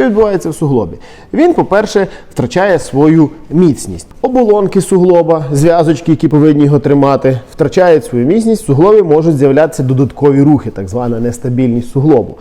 Що відбувається в суглобі? Він, по-перше, втрачає свою міцність. Оболонки суглоба, зв'язочки, які повинні його тримати, втрачають свою міцність. В суглобі можуть з'являтися додаткові рухи, так звана нестабільність суглобу.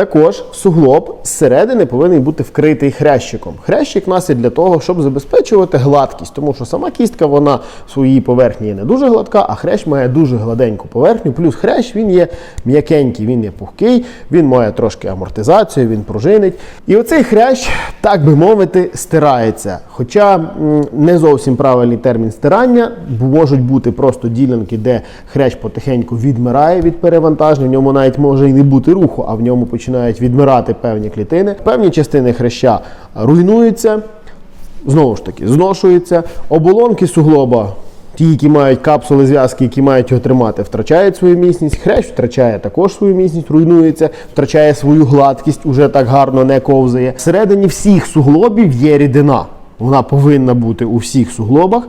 Також суглоб зсередини повинен бути вкритий хрящиком. Хрящик у нас є для того, щоб забезпечувати гладкість, тому що сама кістка вона в своїй поверхні є не дуже гладка, а хрящ має дуже гладеньку поверхню. Плюс хрящ він є м'якенький, він є пухкий, він має трошки амортизацію, він пружинить. І оцей хрящ, так би мовити, стирається. Хоча не зовсім правильний термін стирання, можуть бути просто ділянки, де хрящ потихеньку відмирає від перевантаження, в ньому навіть може і не бути руху, а в ньому починають відмирати певні клітини. Певні частини хряща руйнуються, знову ж таки, зношуються. Оболонки суглоба, ті, які мають капсули зв'язки, які мають його тримати, втрачають свою міцність. Хрящ втрачає також свою міцність, руйнується, втрачає свою гладкість, уже так гарно не ковзає. Всередині всіх суглобів є рідина. Вона повинна бути у всіх суглобах.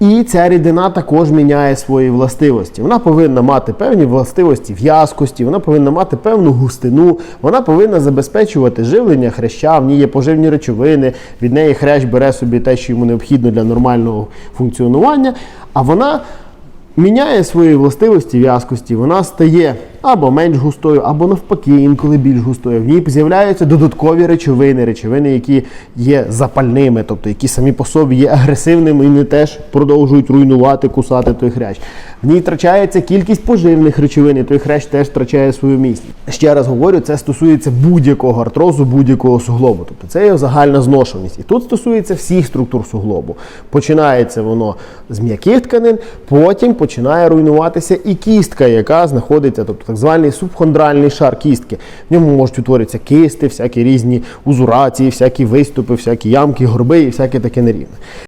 І ця рідина також міняє свої властивості. Вона повинна мати певні властивості в'язкості, вона повинна мати певну густину, вона повинна забезпечувати живлення хряща, в ній є поживні речовини, від неї хрящ бере собі те, що йому необхідно для нормального функціонування, а вона міняє свої властивості в'язкості, вона стає або менш густою, або навпаки, інколи більш густою. В ній з'являються додаткові речовини, речовини, які є запальними, тобто які самі по собі є агресивними і не теж продовжують руйнувати, кусати той хрящ. В ній втрачається кількість поживних речовин, і той хрящ теж втрачає свою міцність. Ще раз говорю, це стосується будь-якого артрозу, будь-якого суглобу. Тобто це є загальна зношеність. І тут стосується всіх структур суглобу. Починається воно з м'яких тканин, потім починає руйнуватися і кістка, яка знаходиться, тобто так званий субхондральний шар кістки. В ньому можуть утворитися кисти, всякі різні узурації, всякі виступи, всякі ямки, горби і всяке таке нерівне.